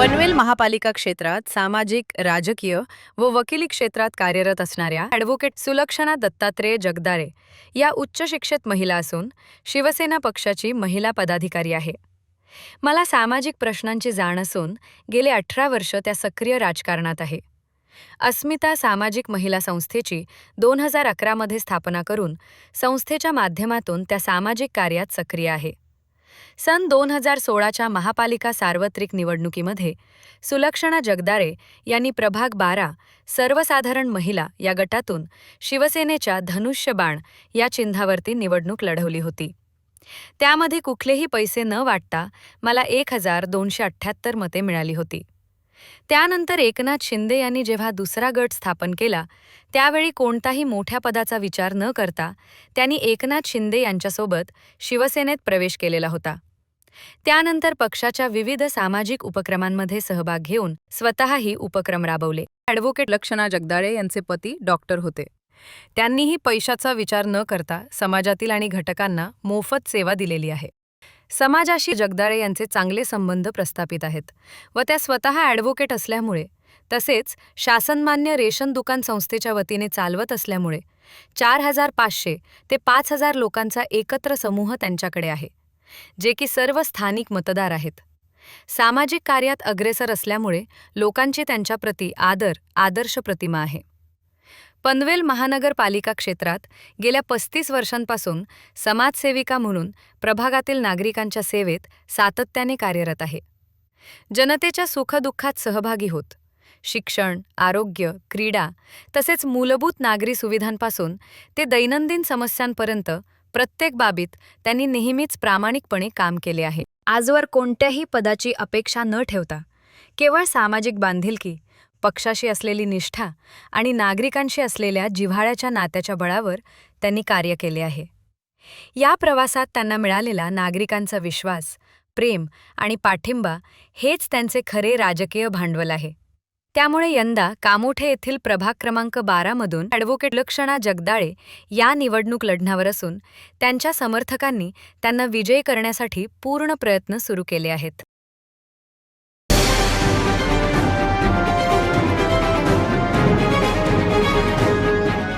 पनवेल महापालिका क्षेत्रात सामाजिक राजकीय व वकिली क्षेत्रात कार्यरत असणाऱ्या ॲडव्होकेट सुलक्षणा दत्तात्रेय जगदारे या उच्च शिक्षित महिला असून शिवसेना पक्षाची महिला पदाधिकारी आहे. मला सामाजिक प्रश्नांची जाण असून गेले अठरा वर्ष त्या सक्रिय राजकारणात आहे. अस्मिता सामाजिक महिला संस्थेची दोन हजार अकरामध्ये स्थापना करून संस्थेच्या माध्यमातून त्या सामाजिक कार्यात सक्रिय आहे. सन दोन हजार सोळाच्या महापालिका सार्वत्रिक निवडणुकीमध्ये सुलक्षणा जगदाळे यांनी प्रभाग बारा सर्वसाधारण महिला या गटातून शिवसेनेच्या धनुष्यबाण या चिन्हावरती निवडणूक लढवली होती. त्यामध्ये कुठलेही पैसे न वाटता मला एक हजार दोनशे अठ्ठ्याहत्तर मते मिळाली होती. त्यानंतर एकनाथ शिंदे यांनी जेव्हा दुसरा गट स्थापन केला त्यावेळी कोणताही मोठ्या पदाचा विचार न करता त्यांनी एकनाथ शिंदे यांच्यासोबत शिवसेनेत प्रवेश केलेला होता. त्यानंतर पक्षाच्या विविध सामाजिक उपक्रमांमध्ये सहभाग घेऊन स्वतःही उपक्रम राबवले. ॲडव्होकेट लक्षणा जगदाळे यांचे पती डॉक्टर होते. त्यांनीही पैशाचा विचार न करता समाजातील आणि घटकांना मोफत सेवा दिलेली आहे. समाजाशी जगदाळे यांचे चांगले संबंध प्रस्थापित आहेत व त्या स्वतः ॲडव्होकेट असल्यामुळे तसेच शासनमान्य रेशन दुकान संस्थेच्या वतीने चालवत असल्यामुळे चार हजार पाचशे ते पाच हजार लोकांचा एकत्र समूह त्यांच्याकडे आहे जे की सर्व स्थानिक मतदार आहेत. सामाजिक कार्यात अग्रेसर असल्यामुळे लोकांची त्यांच्याप्रती आदर आदर्श प्रतिमा आहे. पनवेल महानगरपालिका क्षेत्रात गेल्या पस्तीस वर्षांपासून समाजसेविका म्हणून प्रभागातील नागरिकांच्या सेवेत सातत्याने कार्यरत आहे. जनतेच्या सुखदुःखात सहभागी होत. शिक्षण आरोग्य क्रीडा तसेच मूलभूत नागरी सुविधांपासून ते दैनंदिन समस्यांपर्यंत प्रत्येक बाबीत त्यांनी नेहमीच प्रामाणिकपणे काम केले आहे. आजवर कोणत्याही पदाची अपेक्षा न ठेवता केवळ सामाजिक बांधिलकी पक्षाशी असलेली निष्ठा आणि नागरिकांशी असलेल्या जिव्हाळ्याच्या नात्याच्या बळावर त्यांनी कार्य केले आहे. या प्रवासात त्यांना मिळालेला नागरिकांचा विश्वास प्रेम आणि पाठिंबा हेच त्यांचे खरे राजकीय भांडवल आहे. त्यामुळे यंदा कामोठे येथील प्रभाग क्रमांक बारामधून ॲडव्होकेट लक्षणा जगदाळे या निवडणूक लढण्यावर असून त्यांच्या समर्थकांनी त्यांना विजयी करण्यासाठी पूर्ण प्रयत्न सुरू केले आहेत.